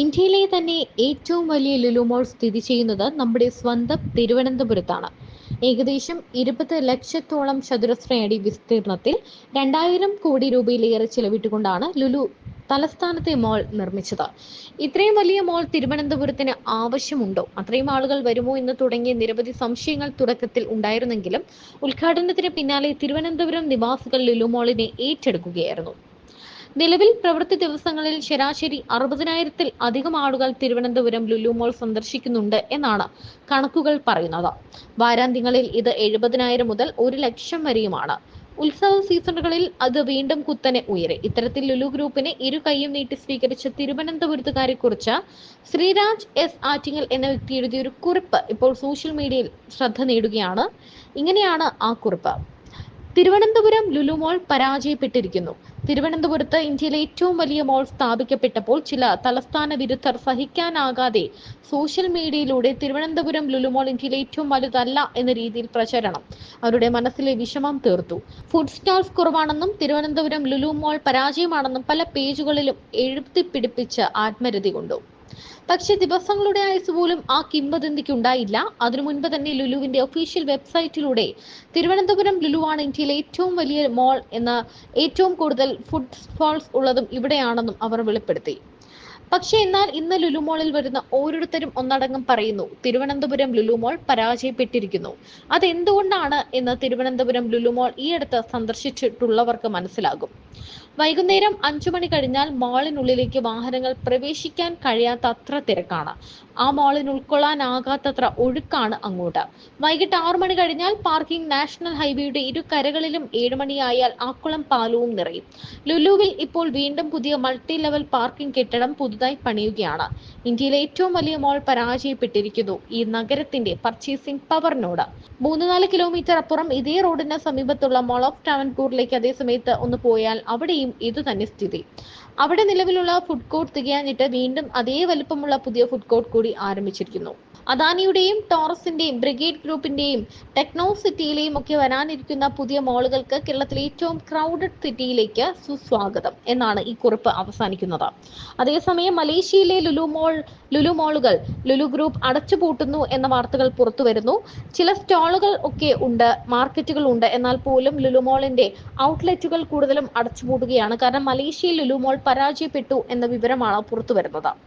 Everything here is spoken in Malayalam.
ഇന്ത്യയിലെ തന്നെ ഏറ്റവും വലിയ ലുലു മോൾ സ്ഥിതി ചെയ്യുന്നത് നമ്മുടെ സ്വന്തം തിരുവനന്തപുരത്താണ്. ഏകദേശം ഇരുപത് ലക്ഷത്തോളം ചതുരശ്ര അടി വിസ്തീർണത്തിൽ രണ്ടായിരം കോടി രൂപയിലേറെ ചെലവിട്ടുകൊണ്ടാണ് ലുലു തലസ്ഥാനത്തെ മോൾ നിർമ്മിച്ചത്. ഇത്രയും വലിയ മോൾ തിരുവനന്തപുരത്തിന് ആവശ്യമുണ്ടോ? അത്രയും ആളുകൾ വരുമോ എന്ന് തുടങ്ങിയ നിരവധി സംശയങ്ങൾ തുടക്കത്തിൽ ഉണ്ടായിരുന്നെങ്കിലും ഉദ്ഘാടനത്തിന് പിന്നാലെ തിരുവനന്തപുരം നിവാസികൾ ലുലു മോളിനെ ഏറ്റെടുക്കുകയായിരുന്നു. നിലവിൽ പ്രവൃത്തി ദിവസങ്ങളിൽ ശരാശരി അറുപതിനായിരത്തിൽ അധികം ആളുകൾ തിരുവനന്തപുരം ലുലു മോൾ സന്ദർശിക്കുന്നുണ്ട് എന്നാണ് കണക്കുകൾ പറയുന്നത്. വാരാന്ത്യങ്ങളിൽ ഇത് എഴുപതിനായിരം മുതൽ ഒരു ലക്ഷം വരെയുമാണ്. ഉത്സവ സീസണുകളിൽ അത് വീണ്ടും കുത്തനെ ഉയരെ. ഇത്തരത്തിൽ ലുലു ഗ്രൂപ്പിനെ ഇരു കൈയും നീട്ടി സ്വീകരിച്ച തിരുവനന്തപുരത്തുകാരെ കുറിച്ച് ശ്രീരാജ് എസ് ആറ്റിങ്ങൽ എന്ന വ്യക്തി എഴുതിയ ഒരു കുറിപ്പ് ഇപ്പോൾ സോഷ്യൽ മീഡിയയിൽ ശ്രദ്ധ നേടുകയാണ്. ഇങ്ങനെയാണ് ആ കുറിപ്പ്. തിരുവനന്തപുരം ലുലു മോൾ പരാജയപ്പെട്ടിരിക്കുന്നു. തിരുവനന്തപുരത്ത് ഇന്ത്യയിലെ ഏറ്റവും വലിയ മോൾ സ്ഥാപിക്കപ്പെട്ടപ്പോൾ ചില തലസ്ഥാന വിരുദ്ധർ സഹിക്കാനാകാതെ സോഷ്യൽ മീഡിയയിലൂടെ തിരുവനന്തപുരം ലുലു മോൾ ഇന്ത്യയിലെ ഏറ്റവും വലുതല്ല എന്ന രീതിയിൽ പ്രചരണം. അവരുടെ മനസ്സിലെ വിഷമം തീർത്തു. ഫുഡ് സ്റ്റാൾസ് കുറവാണെന്നും തിരുവനന്തപുരം ലുലു മോൾ പരാജയമാണെന്നും പല പേജുകളിലും എഴുത്തിപ്പിടിപ്പിച്ച് ആത്മരതി കൊണ്ടു. പക്ഷേ ദിവസങ്ങളുടെ ആയുസ് പോലും ആ കിംവദന്തിക്ക് ഉണ്ടായില്ല. അതിനു മുൻപ് തന്നെ ലുലുവിന്റെ ഒഫീഷ്യൽ വെബ്സൈറ്റിലൂടെ തിരുവനന്തപുരം ലുലുവാണ് ഇന്ത്യയിലെ ഏറ്റവും വലിയ മോൾ എന്ന ഏറ്റവും കൂടുതൽ ഫുഡ് സ്റ്റാൾസ് ഉള്ളതും ഇവിടെയാണെന്നും അവർ വെളിപ്പെടുത്തി. പക്ഷേ എന്നാൽ ഇന്ന് ലുലു മോളിൽ വരുന്ന ഓരോരുത്തരും ഒന്നടങ്കം പറയുന്നു തിരുവനന്തപുരം ലുലു മോൾ പരാജയപ്പെട്ടിരിക്കുന്നു. അതെന്തുകൊണ്ടാണ് എന്ന് തിരുവനന്തപുരം ലുലു മോൾ ഈ അടുത്ത് സന്ദർശിച്ചിട്ടുള്ളവർക്ക് മനസ്സിലാകും. വൈകുന്നേരം അഞ്ചു മണി കഴിഞ്ഞാൽ മാളിനുള്ളിലേക്ക് വാഹനങ്ങൾ പ്രവേശിക്കാൻ കഴിയാത്ത അത്ര തിരക്കാണ്. ആ മാളിന് ഉൾക്കൊള്ളാനാകാത്തത്ര ഒഴുക്കാണ് അങ്ങോട്ട്. വൈകിട്ട് ആറു മണി കഴിഞ്ഞാൽ പാർക്കിംഗ് നാഷണൽ ഹൈവേയുടെ ഇരു കരകളിലും ഏഴ് മണിയായാൽ ആക്കുളം പാലവും നിറയും. ലുലുവിൽ ഇപ്പോൾ വീണ്ടും പുതിയ മൾട്ടി ലെവൽ പാർക്കിംഗ് കെട്ടിടം പുതുതായി പണിയുകയാണ്. ഇന്ത്യയിലെ ഏറ്റവും വലിയ മോൾ പരാജയപ്പെട്ടിരിക്കുന്നു ഈ നഗരത്തിന്റെ പർച്ചേസിംഗ് പവറിനോട് മൂന്ന് നാല് കിലോമീറ്റർ അപ്പുറം ഇതേ റോഡിന് സമീപത്തുള്ള മോൾ ഓഫ് ട്രാവൻകൂറിലേക്ക് അതേ സമയത്ത് ഒന്ന് പോയാൽ അവിടെയും ഇതുതന്നെ സ്ഥിതി. അവിടെ നിലവിലുള്ള ഫുഡ് കോർട്ട് തികയാഞ്ഞിട്ട് വീണ്ടും അതേ വലുപ്പമുള്ള പുതിയ ഫുഡ് കോർട്ട് കൂടി ആരംഭിച്ചിരിക്കുന്നു. അദാനിയുടെയും ടോറസിന്റെയും ബ്രിഗേഡ് ഗ്രൂപ്പിന്റെയും ടെക്നോ സിറ്റിയിലെയും ഒക്കെ വരാനിരിക്കുന്ന പുതിയ മോളുകൾക്ക് കേരളത്തിലെ ഏറ്റവും ക്രൗഡഡ് സിറ്റിയിലേക്ക് സുസ്വാഗതം എന്നാണ് ഈ കുറിപ്പ് അവസാനിക്കുന്നത്. അതേസമയം മലേഷ്യയിലെ ലുലു മോൾ ലുലു മോളുകൾ ലുലു ഗ്രൂപ്പ് അടച്ചുപൂട്ടുന്നു എന്ന വാർത്തകൾ പുറത്തു വരുന്നു ചില സ്റ്റാളുകൾ ഒക്കെ ഉണ്ട് മാർക്കറ്റുകൾ ഉണ്ട്. എന്നാൽ പോലും ലുലു മോളിന്റെ ഔട്ട്ലെറ്റുകൾ കൂടുതലും അടച്ചുപൂട്ടുകയാണ്. കാരണം മലേഷ്യയിൽ ലുലു മോൾ പരാജയപ്പെട്ടു എന്ന വിവരമാണ് പുറത്തു വരുന്നത്